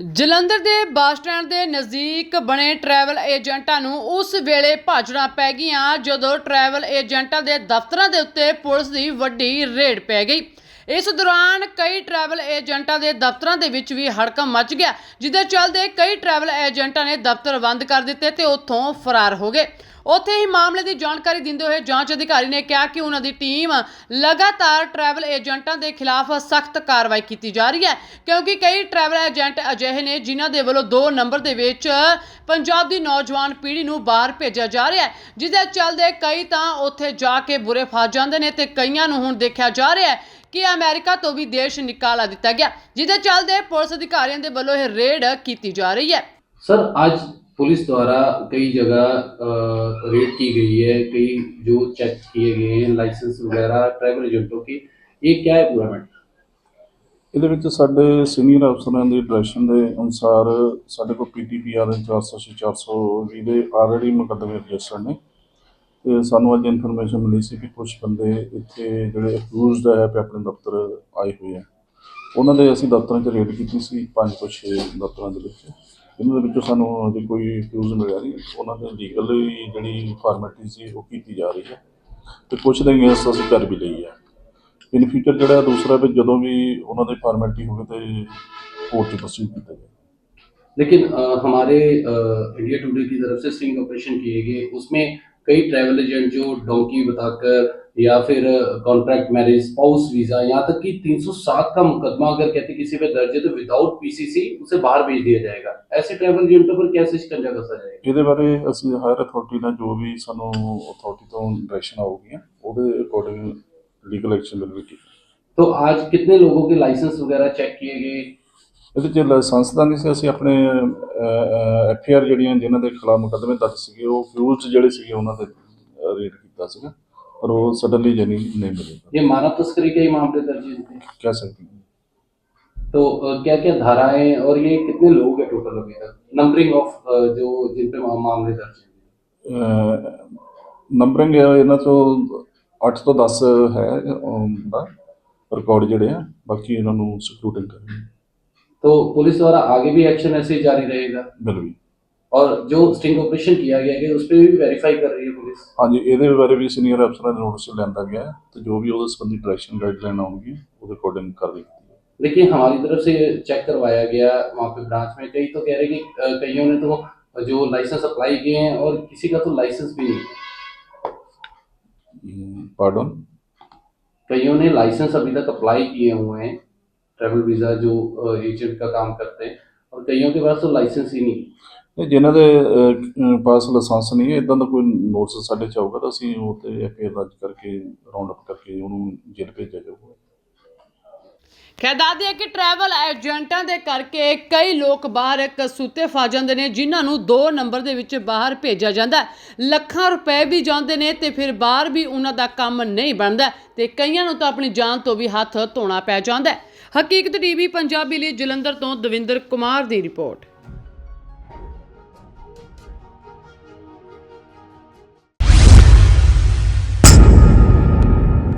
ਜਲੰਧਰ ਦੇ bus stand ਦੇ ਨਜ਼ਦੀਕ ਬਣੇ ਟਰੈਵਲ ਏਜੰਟਾਂ ਨੂੰ ਉਸ ਵੇਲੇ ਭਾਜੜਾਂ ਪੈ ਗਈਆਂ ਜਦੋਂ ਟਰੈਵਲ ਏਜੰਟਾਂ ਦੇ ਦਫ਼ਤਰਾਂ ਦੇ ਉੱਤੇ ਪੁਲਿਸ ਦੀ ਵੱਡੀ ਰੇਡ ਪੈ ਗਈ। ਇਸ ਦੌਰਾਨ ਕਈ ਟਰੈਵਲ ਏਜੰਟਾਂ ਦੇ ਦਫ਼ਤਰਾਂ ਦੇ ਵਿੱਚ ਵੀ ਹੜਕਮ ਮਚ ਗਿਆ ਜਿਹਦੇ ਚੱਲਦੇ ਕਈ ਟਰੈਵਲ ਏਜੰਟਾਂ ਨੇ ਦਫ਼ਤਰ ਬੰਦ ਕਰ ਦਿੱਤੇ ਤੇ ਉੱਥੋਂ ਫਰਾਰ ਹੋ ਗਏ। ਉੱਥੇ ਹੀ ਮਾਮਲੇ ਦੀ ਜਾਣਕਾਰੀ ਦਿੰਦੇ ਹੋਏ ਜਾਂਚ ਅਧਿਕਾਰੀ ਨੇ ਕਿਹਾ ਕਿ ਉਹਨਾਂ ਦੀ ਟੀਮ ਲਗਾਤਾਰ ਟਰੈਵਲ ਏਜੰਟਾਂ ਦੇ ਖਿਲਾਫ ਸਖਤ ਕਾਰਵਾਈ ਕੀਤੀ ਜਾ ਰਹੀ ਹੈ, ਕਿਉਂਕਿ ਕਈ ਟਰੈਵਲ ਏਜੰਟ ਅਜਿਹੇ ਨੇ ਜਿਨ੍ਹਾਂ ਦੇ ਵੱਲੋਂ ਦੋ ਨੰਬਰ ਦੇ ਵਿੱਚ ਪੰਜਾਬ ਦੀ ਨੌਜਵਾਨ ਪੀੜ੍ਹੀ ਨੂੰ ਬਾਹਰ ਭੇਜਿਆ ਜਾ ਰਿਹਾ ਹੈ ਜਿਸ ਦੇ ਕਈ ਤਾਂ ਉੱਥੇ ਜਾ ਕੇ ਬੁਰੇ ਫਸ ਜਾਂਦੇ ਨੇ ਤੇ ਕਈਆਂ ਨੂੰ ਹੁਣ ਦੇਖਿਆ ਜਾ ਰਿਹਾ ਹੈ ਕਿ ਅਮਰੀਕਾ ਤੋਂ ਵੀ ਦੇਸ਼ ਨਿਕਾਲਾ ਦਿੱਤਾ ਗਿਆ ਜਿਹਦੇ ਚਲਦੇ ਪੁਲਿਸ ਅਧਿਕਾਰੀਆਂ ਦੇ ਵੱਲੋਂ ਇਹ ਰੇਡ ਕੀਤੀ ਜਾ ਰਹੀ ਹੈ। ਸਰ, ਅੱਜ पुलिस द्वारा कई जगह अ, रेड की गई है कई जो चेक किए गए हैं लाइसेंस वगैरह ट्रैवल एजेंटों की ये क्या है पूरा मैटर ਇਹਦੇ ਵਿੱਚ ਸਾਡੇ ਸੀਨੀਅਰ ਅਫਸਰਾਂ ਦੀ ਡਾਇਰੈਕਸ਼ਨ ਦੇ ਅਨੁਸਾਰ ਸਾਡੇ ਕੋਲ ਪੀਟੀਪੀਆਰ 480 420 ਦੇ ਆਲਰੇਡੀ ਮੁਕੱਦਮੇ ਰਜਿਸਟਰ ਨੇ ਤੇ ਸਾਨੂੰ ਅੱਜ ਇਨਫੋਰਮੇਸ਼ਨ ਮਿਲੀ ਸੀ ਕਿ ਕੁਝ ਬੰਦੇ ਇੱਥੇ ਜਿਹੜੇ ਅਕਿਊਜ਼ਡ ਹੈ ਕਿ ਆਪਣੇ ਦਫ਼ਤਰ ਆਏ ਹੋਏ ਆ ਉਹਨਾਂ ਦੇ ਅਸੀਂ ਦਫ਼ਤਰਾਂ 'ਚ ਰੇਡ ਕੀਤੀ ਸੀ ਪੰਜ ਤੋਂ ਛੇ ਦਫ਼ਤਰਾਂ ਦੇ ਵਿੱਚ ਇਹਨਾਂ ਦੇ ਵਿੱਚੋਂ ਸਾਨੂੰ ਅਜੇ ਕੋਈ ਅਕਿਊਜ਼ ਮਿਲਿਆ ਨਹੀਂ ਉਹਨਾਂ ਦੇ ਲੀਗਲ ਜਿਹੜੀ ਫਾਰਮੈਲਿਟੀ ਸੀ ਉਹ ਕੀਤੀ ਜਾ ਰਹੀ ਹੈ ਤੇ ਕੁਝ ਦੇ ਅਗੇਂਸਟ ਅਸੀਂ ਕਰ ਵੀ ਲਈ ਹੈ ਇਨ ਫਿਊਚਰ ਜਿਹੜਾ ਦੂਸਰਾ ਵੀ ਜਦੋਂ ਵੀ ਉਹਨਾਂ ਦੀ ਫਾਰਮੈਲਿਟੀ ਹੋਵੇ ਤੇ ਕੋਰਟ 'ਚ ਪਰਸਿਊ ਕੀਤਾ ਜਾਏ लेकिन अ, हमारे अ, इंडिया टुडे की तरफ से स्टिंग ऑपरेशन किए गए उसमें कई ट्रैवल एजेंट जो डोंकी बताकर या फिर कॉन्ट्रैक्ट मैरिज स्पाउस वीजा यहाँ तक कि 307 का मुकदमा अगर कहते किसी पे दर्ज है तो विदाउट पीसीसी उसे बाहर भेज दिया जाएगा ऐसे ट्रैवल एजेंटों पर कैसे शिकंजा कसा जाएगा ਇਹਦੇ ਬਾਰੇ ਅਸੀਂ ਹਾਇਰ ਅਥਾਰਟੀ ਨਾਲ ਜੋ ਵੀ ਸਾਨੂੰ ਅਥਾਰਟੀ ਤੋਂ ਡਾਇਰੈਕਸ਼ਨ ਆਊਗੀਆਂ ਉਹਦੇ according legal action will be taken तो आज कितने लोगों के लाइसेंस वगैरह चेक किए गए ਇਹਦੇ ਚ ਲਾਇਸੈਂਸ ਦਾ ਨਹੀਂ ਸੀ ਅਸੀਂ ਆਪਣੇ ਐਫ ਆਰ ਜਿਹੜੀਆਂ ਜਿਨ੍ਹਾਂ ਦੇ ਖਿਲਾਫ ਮੁਕੱਦਮੇ ਦਰਜ ਸੀਗੇ ਉਹ ਫਿਊਲਸ ਜਿਹੜੇ ਸੀਗੇ ਉਹਨਾਂ ਦੇ ਰੇਡ ਕੀਤਾ ਸੀਗਾ ਪਰ ਉਹ ਸਡਨਲੀ ਜਨੀ ਨਹੀਂ ਮਿਲੇ ये मानव तस्करी के ही मामले दर्ज थे ਕਹਿ ਸਕਦੇ ਹਾਂ तो क्या क्या धाराएं और ये कितने लोग हैं टोटल अभी तक नंबरिंग ऑफ जो जिन पे मा- मामले दर्ज हैं ਨੰਬਰਿੰਗ ਇਹਨਾਂ ਤੋਂ 8 ਤੋਂ 10 ਹੈ ਅਮ, ਦਾ ਰਿਕਾਰਡ ਜਿਹੜੇ ਆ ਬਾਕੀ ਇਹਨਾਂ ਨੂੰ ਸਕਰੂਟਿੰਗ ਕਰਨੀ तो पुलिस द्वारा आगे भी एक्शन ऐसे ही जारी रहेगा ਬਿਲ ਵੀ और जो स्टिंग ऑपरेशन किया गया है उस पर भी वेरीफाई कर रही है पुलिस ਹਾਂਜੀ ਇਹਦੇ ਬਾਰੇ ਵੀ ਸੀਨੀਅਰ ਅਫਸਰਾਂ ਦੇ ਨੋਟਿਸ ਲਿਆਂਦਾ ਗਿਆ ਹੈ ਤੇ ਜੋ ਵੀ ਉਹਦੇ ਸੰਬੰਧੀ ਡਾਇਰੈਕਸ਼ਨ ਗਾਈਡਲਾਈਨ ਆਉਣਗੀ ਉਹਦੇ ਅਕੋਰਡਿੰਗ ਕਾਰਵਾਈ ਕੀਤੀ ਜਾਏਗੀ। देखिए हमारी तरफ से चेक करवाया गया वहाँ पे ब्रांच में कई तो कह रहे हैं कि अ, कईयों ने तो जो लाइसेंस अप्लाई किए हैं और किसी का तो लाइसेंस भी नहीं ਹਮ, pardon कईयों ने लाइसेंस अभी तक अप्लाई किए हुए हैं ट्रैवल वीज़ा जो एजेंट का काम करते हैं और कईयों के पास तो लाइसेंस ही नहीं ਇਹ ਜਿਨ੍ਹਾਂ ਦੇ ਪਾਸ ਲਾਇਸੈਂਸ ਨਹੀਂ ਹੈ ਇਦਾਂ ਦਾ ਕੋਈ ਨੋਟਿਸ ਸਾਡੇ ਚ ਆਊਗਾ ਤਾਂ ਅਸੀਂ ਉਹ ਤੇ ਐਫਆਈਆਰ ਦਰਜ ਕਰਕੇ ਰਾਉਂਡ ਅਪ ਕਰਕੇ ਉਹਨੂੰ ਜੇਲ੍ਹ ਭੇਜਿਆ ਜਾਊਗਾ। ਖੈਰ ਹੈ ਕਿ ਟਰੈਵਲ ਏਜੰਟਾਂ ਦੇ ਕਰਕੇ ਕਈ ਲੋਕ ਬਾਹਰ ਕਸੂਤੇ ਫਸ ਜਾਂਦੇ ਨੇ, ਜਿਨ੍ਹਾਂ ਨੂੰ 2 ਨੰਬਰ ਦੇ ਵਿੱਚ ਬਾਹਰ ਭੇਜਿਆ ਜਾਂਦਾ ਲੱਖਾਂ ਰੁਪਏ ਵੀ ਜਾਂਦੇ ਨੇ ਤੇ ਫਿਰ ਬਾਹਰ ਵੀ ਉਹਨਾਂ ਦਾ ਕੰਮ ਨਹੀਂ ਬਣਦਾ ਤੇ ਕਈਆਂ ਨੂੰ ਤਾਂ ਆਪਣੀ ਜਾਨ ਤੋਂ ਵੀ ਹੱਥ ਧੋਣਾ ਪੈ ਜਾਂਦਾ ਹੈ। ਹਕੀਕਤ ਟੀਵੀ ਪੰਜਾਬੀ ਲਈ ਜਲੰਧਰ ਤੋਂ ਦਵਿੰਦਰ ਕੁਮਾਰ ਦੀ ਰਿਪੋਰਟ।